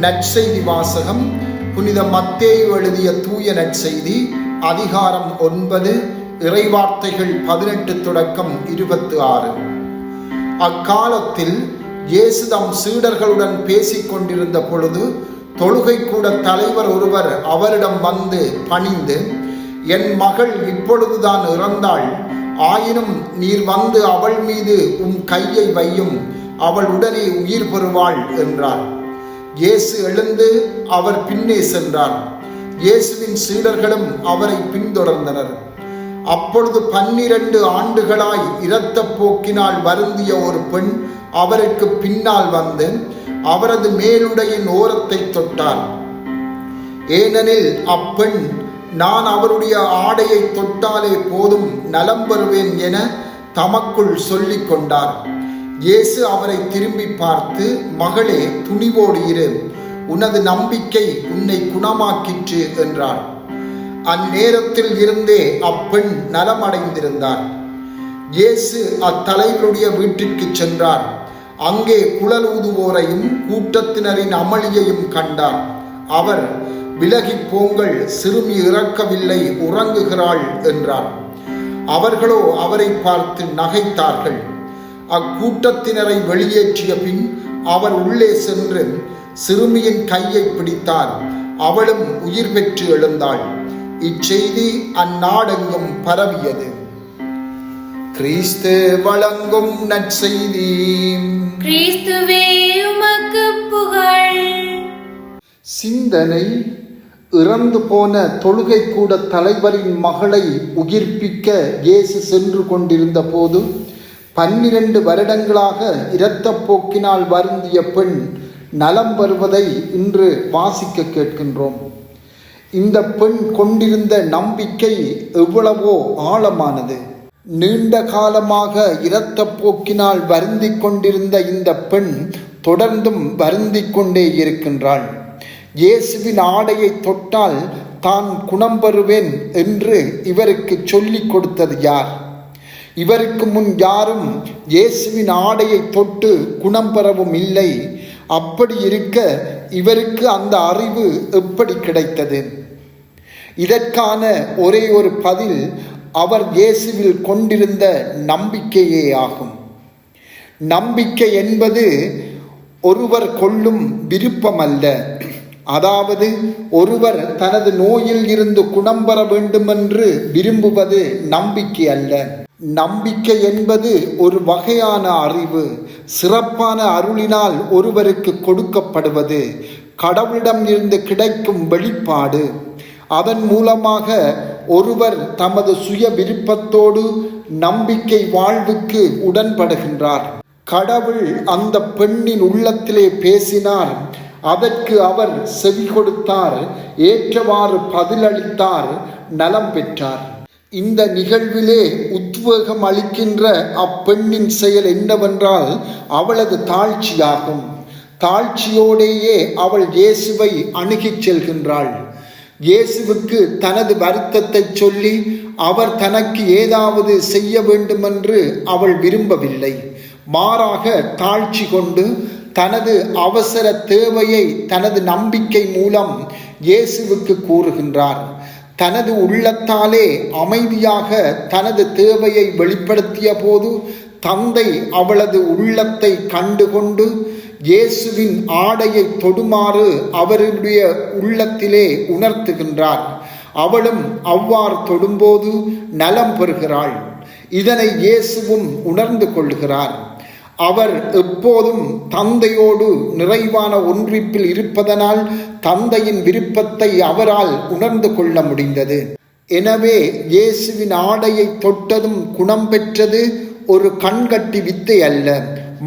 நற்செய்தி வாசகம் புனித மத்தேயு எழுதிய தூய நற்செய்தி அதிகாரம் ஒன்பது இறைவார்த்தைகள் பதினெட்டு தொடக்கம் இருபத்து ஆறு. அக்காலத்தில் இயேசு தம் சீடர்களுடன் பேசிக் கொண்டிருந்த பொழுது தொழுகை கூட தலைவர் ஒருவர் அவரிடம் வந்து பணிந்து என் மகள் இப்பொழுதுதான் இறந்தாள். ஆயினும் நீர் வந்து அவள் மீது உம் கையை வையும். அவள் உடனே உயிர் பெறுவாள் என்றார். இயேசு எழுந்து அவர் பின்னே சென்றார். இயேசுவின் சீடர்களும் அவரை பின்தொடர்ந்தனர். அப்பொழுது பன்னிரண்டு ஆண்டுகளாய் இரத்த போக்கினால் வருந்திய ஒரு பெண் அவருக்கு பின்னால் வந்து அவரது மேலுடையின் ஓரத்தை தொட்டார். ஏனெனில் அப்பெண் நான் அவருடைய ஆடையை தொட்டாலே போதும் நலம் பெறுவேன் என தமக்குள் சொல்லிக் கொண்டார் இயேசு அவரை திரும்பி பார்த்து மகளே துணிவோடு இரு. உனது நம்பிக்கை உன்னை குணமாக்கிற்று என்றார். அந்நேரத்தில் இருந்தே அப்பெண் நலமடைந்திருந்தார். இயேசு அத்தலைவருடைய வீட்டிற்கு சென்றார். அங்கே குழல் ஊதுவோரையும் கூட்டத்தினரின் அமளியையும் கண்டார். அவர் விலகிப் போங்கள் சிறுமி இறக்கவில்லை உறங்குகிறாள் என்றார். அவர்களோ அவரை பார்த்து நகைத்தார்கள். அக்கூட்டத்தினரை வெளியேற்றிய பின் அவர் உள்ளே சென்று சிறுமியின் கையை பிடித்தார் அவளும் உயிர் பெற்று எழுந்தாள். இச்செய்தி அந்நாடெங்கும் பரவியது. கிறிஸ்து வழங்கும் நற்செய்தி. கிறிஸ்துவே உமக்கு புகழ். சிந்தனை இறந்து போன தொழுகை கூட தலைவரின் மகளை உயிர்ப்பிக்க இயேசு சென்று கொண்டிருந்த போது பன்னிரண்டு வருடங்களாக இரத்தப்போக்கினால் வருந்திய பெண் நலம் வருவதை இன்று வாசிக்க கேட்கின்றோம். இந்த பெண் கொண்டிருந்த நம்பிக்கை எவ்வளவோ ஆழமானது. நீண்ட காலமாக இரத்தப்போக்கினால் வருந்தி கொண்டிருந்த இந்த பெண் தொடர்ந்தும் வருந்தி கொண்டே இருக்கின்றாள். இயேசுவின் ஆடையை தொட்டால் தான் குணம் பெறுவேன் என்று இவருக்கு சொல்லிக் கொடுத்தது யார்? இவருக்கு முன் யாரும் இயேசுவின் ஆடையை தொட்டு குணம் பெறவும் இல்லை. அப்படி இருக்க இவருக்கு அந்த அறிவு எப்படி கிடைத்தது? இதற்கான ஒரே ஒரு பதில் அவர் இயேசுவில் கொண்டிருந்த நம்பிக்கையே ஆகும். நம்பிக்கை என்பது ஒருவர் கொள்ளும் விருப்பம் அல்ல அதாவது ஒருவர் தனது நோயில் இருந்து குணம் பெற வேண்டுமென்று விரும்புவது நம்பிக்கை அல்ல. நம்பிக்கை என்பது ஒரு வகையான அறிவு. சிறப்பான அருளினால் ஒருவருக்கு கொடுக்கப்படுவது. கடவுளிடம் இருந்து கிடைக்கும் வெளிப்பாடு. அதன் மூலமாக ஒருவர் தமது சுய விருப்பத்தோடு நம்பிக்கை வாழ்வுக்கு உடன்படுகின்றார். கடவுள் அந்த பெண்ணின் உள்ளத்திலே பேசினார். அதற்கு அவர் செவி கொடுத்தார். ஏற்றவாறு பதிலளித்தார். நலம் பெற்றார். இந்த நிகழ்விலே உத்வேகம் அளிக்கின்ற அப்பெண்ணின் செயல் என்னவென்றால் அவளது தாழ்ச்சியாகும். தாழ்ச்சியோடேயே அவள் இயேசுவை அணுகிச் செல்கின்றாள். இயேசுவுக்கு தனது வருத்தத்தை சொல்லி அவர் தனக்கு ஏதாவது செய்ய வேண்டுமென்று அவள் விரும்பவில்லை. மாறாக தாழ்ச்சி கொண்டு தனது அவசர தேவையை தனது நம்பிக்கை மூலம் இயேசுவுக்கு கூறுகின்றார். தனது உள்ளத்தாலே அமைதியாக தனது தேவையை வெளிப்படுத்திய போது தந்தை அவளது உள்ளத்தை கண்டுகொண்டு இயேசுவின் ஆடையை தொடுமாறு அவருடைய உள்ளத்திலே உணர்த்துகின்றார். அவளும் அவ்வாறு தொடும்போது நலம் பெறுகிறாள். இதனை இயேசுவும் உணர்ந்து கொள்கிறார். அவர் எப்போதும் தந்தையோடு நிறைவான ஒன்றிப்பில் இருப்பதனால் தந்தையின் விருப்பத்தை அவரால் உணர்ந்து கொள்ள முடிந்தது. எனவே இயேசுவின் ஆடையை தொட்டதும் குணம் பெற்றது ஒரு கண்கட்டி வித்தை அல்ல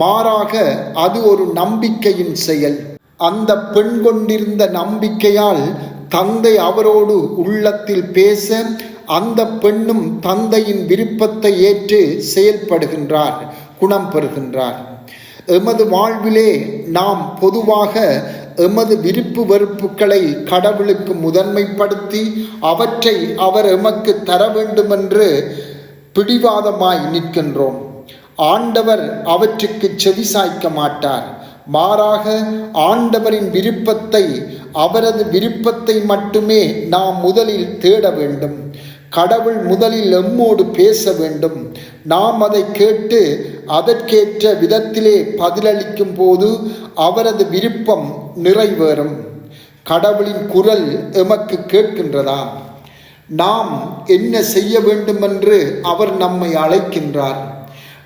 மாறாக அது ஒரு நம்பிக்கையின் செயல். அந்த பெண் கொண்டிருந்த நம்பிக்கையால் தந்தை அவரோடு உள்ளத்தில் பேச அந்த பெண்ணும் தந்தையின் விருப்பத்தை ஏற்று செயல்படுகின்றார். குணம் பெறுகின்றார். எமது வாழ்விலே நாம் பொதுவாக எமது விருப்பு வெறுப்புகளை கடவுளுக்கு முதன்மைப்படுத்தி அவற்றை அவர் எமக்கு தர வேண்டுமென்று பிடிவாதமாய் நிற்கின்றோம். ஆண்டவர் அவற்றுக்கு செவி சாய்க்க மாட்டார். மாறாக ஆண்டவரின் விருப்பத்தை அவரது விருப்பத்தை மட்டுமே நாம் முதலில் தேட வேண்டும். கடவுள் முதலில் எம்மோடு பேச வேண்டும். நாம் அதை கேட்டு அதற்கேற்ற விதத்திலே பதிலளிக்கும் போது அவரது விருப்பம் நிறைவேறும். கடவுளின் குரல் எமக்கு கேட்கின்றதா? நாம் என்ன செய்ய வேண்டுமென்று அவர் நம்மை அழைக்கின்றார்.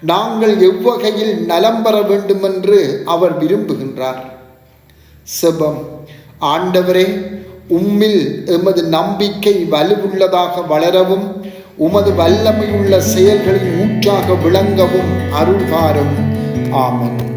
நாங்கள் எவ்வகையில் நலம் பெற வேண்டுமென்று அவர் விரும்புகின்றார். செபம். ஆண்டவரே உம்மில் எமது நம்பிக்கை வலுவுள்ளதாக வளரவும் உமது வல்லமையுள்ள செயல்களின் ஊற்றாக விளங்கவும் அருள்காரும் ஆமன்.